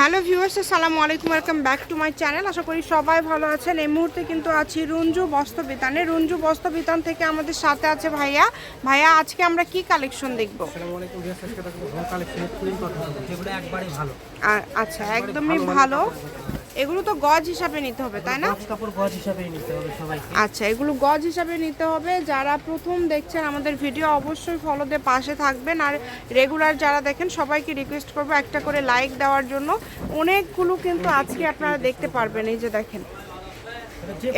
Hello viewers আসসালামু আলাইকুম welcome back to my channel. আশা করি সবাই ভালো আছেন। এই মুহূর্তে কিন্তু আছি রঞ্জু বস্ত্র বিতানে রঞ্জু বস্ত্র বিতান থেকে আমাদের সাথে আছে ভাইয়া। ভাইয়া আজকে আমরা কি কালেকশন দেখব? আচ্ছা একদমই ভালো। এগুলো তো গজ হিসাবে নিতে হবে তাই না? কাপড় গজ হিসাবেই নিতে হবে সবাইকে। আচ্ছা এগুলো গজ হিসাবে নিতে হবে। যারা প্রথম দেখছেন আমাদের ভিডিও অবশ্যই ফলো দিয়ে পাশে থাকবেন। আর রেগুলার যারা দেখেন সবাইকে রিকোয়েস্ট করব একটা করে লাইক দেওয়ার জন্য। অনেকগুলো কিন্তু আজকে আপনারা দেখতে পারবেন এই যে দেখেন।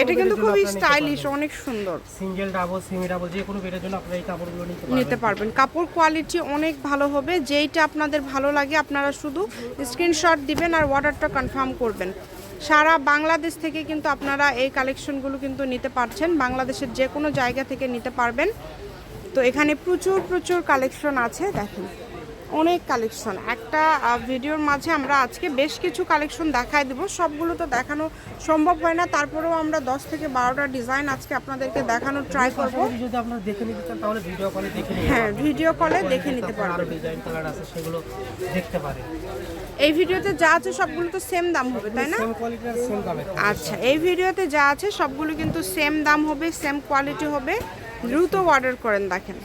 এটা কিন্তু খুবই স্টাইলিশ অনেক সুন্দর। সিঙ্গেল ডাবল সেমি ডাবল যে কোনো বেডের জন্য আপনারা এই কাপড়গুলো নিতে পারবেন। নিতে পারবেন। কাপড় কোয়ালিটি অনেক ভালো হবে। যেইটা আপনাদের ভালো লাগে আপনারা শুধু স্ক্রিনশট দিবেন আর অর্ডারটা কনফার্ম করবেন। সারা বাংলাদেশ থেকে কিন্তু আপনারা এই কালেকশনগুলো কিন্তু নিতে পারছেন। বাংলাদেশের যে কোনো জায়গা থেকে নিতে পারবেন। তো এখানে প্রচুর প্রচুর কালেকশন আছে, দেখেন। অনেক কালেকশন। একটা ভিডিওর মাঝে আমরা আজকে বেশ কিছু কালেকশন দেখায় দিব। সবগুলো তো দেখানো সম্ভব হয় না। তারপরেও আমরা দশ থেকে বারোটা ডিজাইন আজকে আপনাদেরকে দেখানোর ট্রাই করব। যদি আপনারা দেখে নিতে চান তাহলে ভিডিও কলে দেখে নিতে হ্যাঁ ভিডিও কলে দেখে নিতে তারপর পারবেন। ডিজাইন কালার আছে সেগুলো দেখতে পারেন। এই ভিডিওতে যা আছে সবগুলো তো সেম দাম হবে তাই না? আচ্ছা এই ভিডিওতে যা আছে সবগুলো কিন্তু সেম দাম হবে সেম কোয়ালিটি হবে। দ্রুত অর্ডার করেন দেখেন।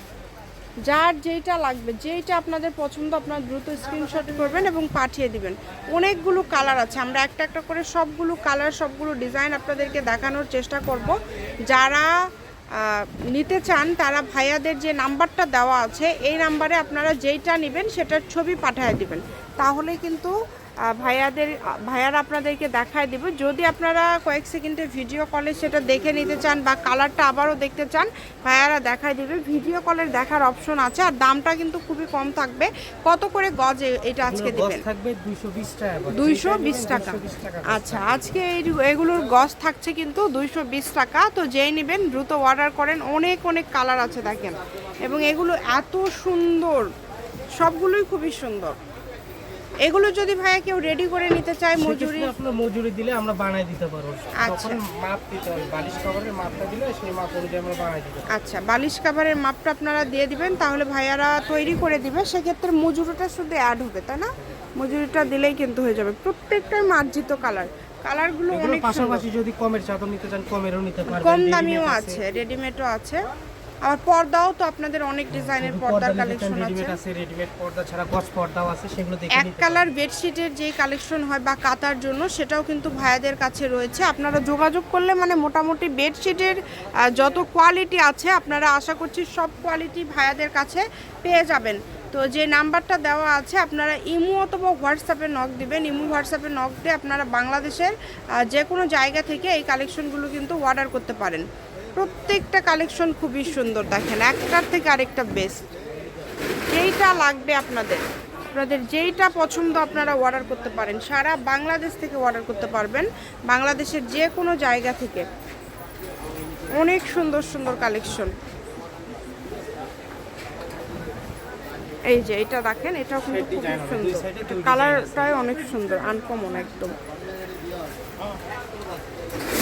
যার যেইটা লাগবে, যেইটা আপনাদের পছন্দ, আপনারা দ্রুত স্ক্রিনশট করবেন এবং পাঠিয়ে দিবেন। অনেকগুলো কালার আছে, আমরা একটা একটা করে সবগুলো কালার সবগুলো ডিজাইন আপনাদেরকে দেখানোর চেষ্টা করব। যারা নিতে চান, তারা ভাইয়াদের যে নাম্বারটা দেওয়া আছে, এই নাম্বারে আপনারা যেইটা নেবেন, সেটার ছবি পাঠিয়ে দিবেন। তাহলে কিন্তু ভাইয়াদের ভাইয়ারা আপনাদেরকে দেখায় দেবে। যদি আপনারা কয়েক সেকেন্ডে ভিডিও কলে সেটা দেখে নিতে চান বা কালারটা আবারও দেখতে চান ভাইয়ারা দেখায় দেবে। ভিডিও কলের দেখার অপশন আছে আর দামটা কিন্তু খুবই কম থাকবে। কত করে গজ এটা আজকে দিবেন? থাকবে 220 টাকা করে। দুইশো বিশ টাকা। 220 টাকা আচ্ছা আজকে এই এগুলোর গজ থাকছে কিন্তু দুইশো বিশ টাকা। তো যেই নেবেন দ্রুত অর্ডার করেন। অনেক অনেক কালার আছে দেখেন। এবং এগুলো এত সুন্দর। সবগুলোই খুবই সুন্দর। এগুলো যদি ভাইয়া কেউ রেডি করে নিতে চায় মজুরি আপনার মজুরি দিলে আমরা বানাই দিতে পারব। আচ্ছা। মাপ দিতে হবে। বালিশ কভারের মাপটা দিলে সেই মাপ অনুযায়ী আমরা বানাই দিতে আচ্ছা বালিশ কাভারের মাপটা আপনারা দিয়ে দিবেন তাহলে ভাইয়ারা তৈরি করে দিবে। সেক্ষেত্রে মজুরিটা শুধু অ্যাড হবে তাই না? মজুরিটা দিলেই কিন্তু হয়ে যাবে। প্রত্যেকটাই মার্জিত কালার কালারগুলো অনেক পাশাপাশি যদি কমের চাদর নিতে চান কমেরও নিতে পারবেন কম দামিও আছে। রেডিমেডও আছে। আর পর্দাও তো আপনাদের অনেক ডিজাইনের পর্দার কালেকশন আছে। রেডিমেড পর্দা ছাড়া গজ পর্দাও আছে সেগুলো দেখে এক কালার বেডশিটের যে কালেকশন হয় বা কাতার জন্য সেটাও কিন্তু ভাইয়াদের কাছে রয়েছে। আপনারা যোগাযোগ করলে মানে মোটামুটি বেডশিটের যত কোয়ালিটি আছে আপনারা আশা করছি সব কোয়ালিটি ভাইয়াদের কাছে পেয়ে যাবেন। তো যে নাম্বারটা দেওয়া আছে আপনারা ইমো অথবা হোয়াটসঅ্যাপে নক দিবেন। ইমো হোয়াটসঅ্যাপে নক দিয়ে আপনারা বাংলাদেশের যে কোনো জায়গা থেকে এই কালেকশনগুলো কিন্তু অর্ডার করতে পারেন। প্রত্যেকটা কালেকশন খুবই সুন্দর দেখেন একটার থেকে আরেকটা বেস্ট যেইটা লাগবে আপনাদের আপনাদের যেইটা পছন্দ আপনারা অর্ডার করতে পারেন। সারা বাংলাদেশ থেকে অর্ডার করতে পারবেন বাংলাদেশের যে কোনো জায়গা থেকে। অনেক সুন্দর সুন্দর কালেকশন এই যে এটা দেখেন এটাও কিন্তু খুব সুন্দর। কালারটাই অনেক সুন্দর আনকমন একদম।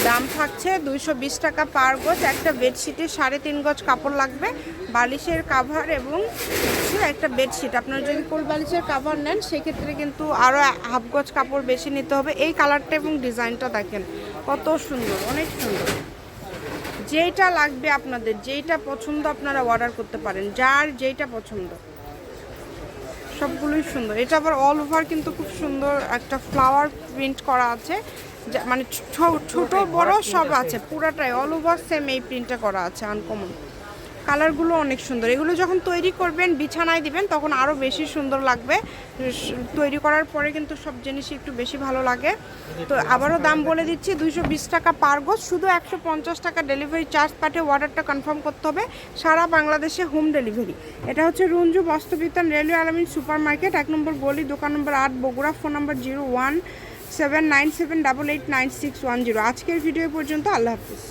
দাম থাকছে দুইশো বিশ টাকা পার গজ একটা বেডশিটে সাড়ে তিন গজ কাপড় লাগবে, বালিশের কাভার এবং একটা বেডশিট। আপনারা যদি কোল বালিশের কাভার নেন, সেক্ষেত্রে কিন্তু আরও হাফ গজ কাপড় বেশি নিতে হবে। এই কালারটা এবং ডিজাইনটা দেখেন, কত সুন্দর, অনেক সুন্দর। যেইটা লাগবে আপনাদের, যেইটা পছন্দ আপনারা অর্ডার করতে পারেন, যার যেইটা পছন্দ। সবগুলোই সুন্দর। এটা আবার অল ওভার কিন্তু খুব সুন্দর একটা ফ্লাওয়ার প্রিন্ট করা আছে। মানে ছোট বড় সব আছে। পুরাটাই অল ওভার সেম এই প্রিন্টটা করা আছে আনকমন কালারগুলো অনেক সুন্দর। এগুলো যখন তৈরি করবেন, বিছানায় দিবেন, তখন আরও বেশি সুন্দর লাগবে। তৈরি করার পরে কিন্তু সব জিনিসই একটু বেশি ভালো লাগে। তো আবারও দাম বলে দিচ্ছি, দুইশো বিশ টাকা পার গজ শুধু একশো পঞ্চাশ টাকা ডেলিভারি চার্জ পাঠিয়ে অর্ডারটা কনফার্ম করতে হবে। সারা বাংলাদেশে হোম ডেলিভারি। এটা হচ্ছে Ranju Bastrabitan railway Alamin super market এক নম্বর গলি, দোকান নম্বর আট, Bogura, phone number zero one seven nine seven double eight nine six one zero. আজকের ভিডিও পর্যন্ত আল্লাহ হাফিজ।